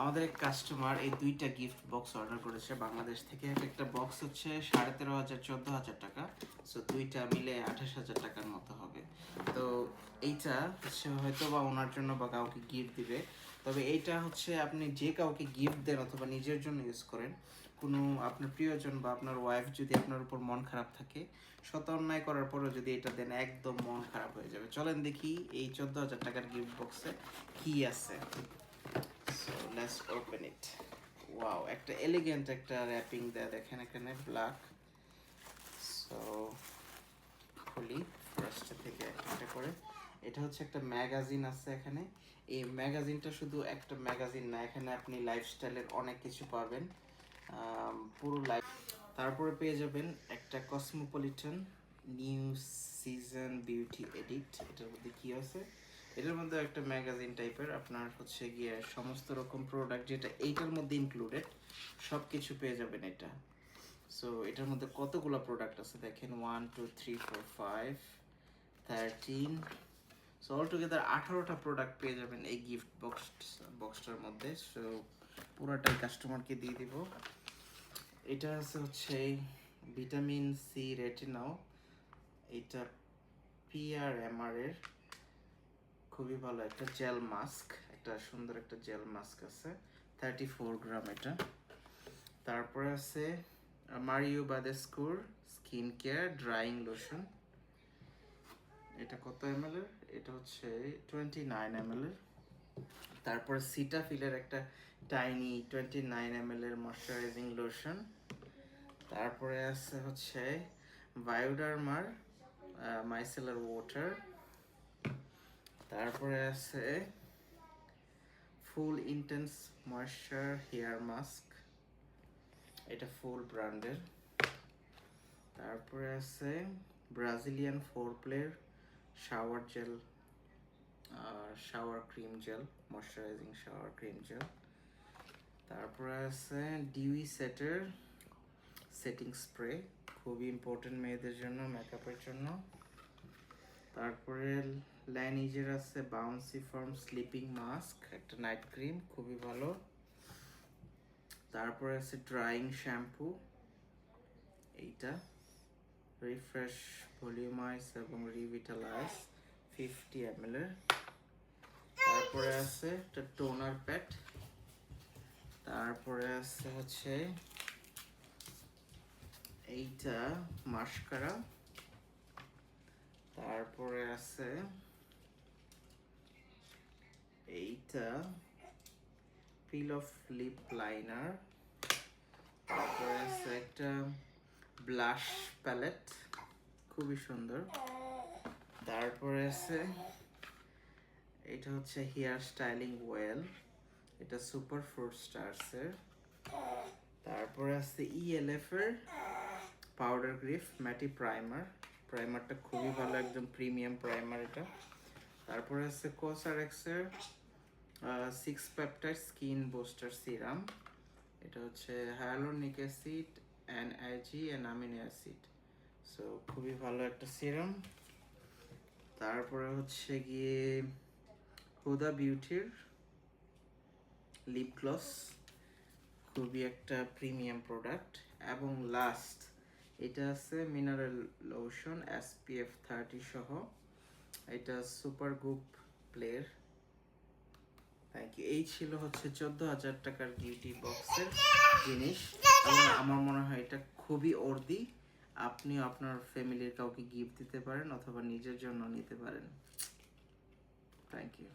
আমাদের এক কাস্টমার এই দুইটা গিফট বক্স অর্ডার করেছে বাংলাদেশ থেকে। একটা বক্স হচ্ছে সাড়ে তেরো হাজার, চোদ্দ হাজার টাকা। সো দুইটা মিলে আঠাশ হাজার টাকার মতো হবে। তো, এইটা হচ্ছে হয়তো বা ওনার জন্য বা কাউকে গিফট দিবে। তবে এইটা হচ্ছে আপনি যে কাউকে গিফট দেন অথবা নিজের জন্য ইউজ করেন, কোনো আপনার প্রিয়জন বা আপনার ওয়াইফ যদি আপনার উপর মন খারাপ থাকে শত অন্যায় করার পরেও যদি এটা দেন, একদম মন খারাপ হয়ে যাবে। চলেন দেখি এই চোদ্দ হাজার টাকার গিফট বক্সে কি আছে। লেটস ওপেন ইট ওয়াও একটা এলিগেন্ট একটা র্যাপিং দেয়া দেখেন এখানে ব্ল্যাক সো খুলি ফার্স্ট থেকে একটা করে। এটা হচ্ছে একটা ম্যাগাজিন আছে এখানে। এই ম্যাগাজিনটা শুধু একটা ম্যাগাজিন না, এখানে আপনি লাইফস্টাইলের অনেক কিছু পাবেন। পুরো লাইফ তারপরে পেয়ে যাবেন একটা Cosmopolitan new season beauty edit এটার মধ্যে কি আছে? এটার মধ্যে একটা ম্যাগাজিন টাইপের আপনার হচ্ছে গিয়ে সমস্ত রকম প্রোডাক্ট যেটা এইটার মধ্যে ইনক্লুডেড সব কিছু পেয়ে যাবেন এটা। সো এটার মধ্যে কতগুলো প্রোডাক্ট আছে দেখেন? One two three four five thirteen so all together আঠারোটা প্রোডাক্ট পেয়ে যাবেন এই গিফট বক্স বক্সটার মধ্যে। সো পুরোটাই কাস্টমারকে দিয়ে দিব। এটা আছে হচ্ছে ভিটামিন সি রেটিনাও এটা পিআরএমআর এর খুবই ভালো একটা জেল মাস্ক একটা সুন্দর একটা জেল মাস্ক আছে থার্টি ফোর গ্রাম এটা। তারপরে আছে মারিও বাদেস্কুর স্কিন কেয়ার ড্রাইং লোশন এটা কত এম এর? এটা হচ্ছে টোয়েন্টি নাইন এম এর। তারপর সিটাফিলের একটা টাইনি টোয়েন্টি নাইন এম এর ময়শ্চারাইজিং লোশন তারপরে আছে হচ্ছে বায়োডার্মার মাইসেলার ওয়াটার তারপরে আছে full intense moisture, hair mask, এটা ফুল ব্র্যান্ডের। তারপরে আছে Brazilian four প্লের shower gel shower cream gel, moisturising shower cream gel. তারপরে আছে ডিউই সেটের সেটিং স্প্রে, খুবই ইম্পর্টেন্ট মেয়েদের জন্য মেকআপের জন্য। তারপরে ল্যানিজের আছে বাউন্সি ফর্ম স্লিপিং মাস্ক একটা নাইট ক্রিম খুবই ভালো। তারপরে আছে ড্রাইং শ্যাম্পু এইটা। রিফ্রেশ ভলিউমাইজ এবং রিভিটালাইজ ফিফটি এম এর। তারপরে আছে একটা টোনার প্যাড তারপরে আছে হচ্ছে এইটা মাস্কারা আছে। এইটা পিল অফ লিপ লাইনার তারপরে আছে একটা ব্লাশ প্যালেট খুবই সুন্দর। তারপরে আছে এটা হচ্ছে হেয়ার স্টাইলিং ওয়েল এটা সুপার ফ্রুট স্টার্সের তারপরে আছে ইএলএফ এর পাউডার গ্রিফ ম্যাটি প্রাইমার প্রাইমারটা খুবই ভালো, একদম প্রিমিয়াম প্রাইমার এটা। তারপরে আছে কোসারেক্সের six peptide skin booster serum এটা হচ্ছে hyaluronic acid and IG and amino acid so খুবই ভালো একটা সিরাম তারপরে হচ্ছে গিয়ে হুদা বিউটির লিপ গ্লস খুবই একটা প্রিমিয়াম প্রোডাক্ট এবং লাস্ট এটা আছে মিনারেল লোশন এসপিএফ থার্টি সহ। এটা super group player thank you এই ছিল হচ্ছে চোদ্দ হাজার টাকার বিউটি বক্সের জিনিস। আমার মনে হয় এটা খুবই অর্দি আপনিও আপনার ফ্যামিলির কাউকে গিফট দিতে পারেন অথবা নিজের জন্য নিতে পারেন। Thank you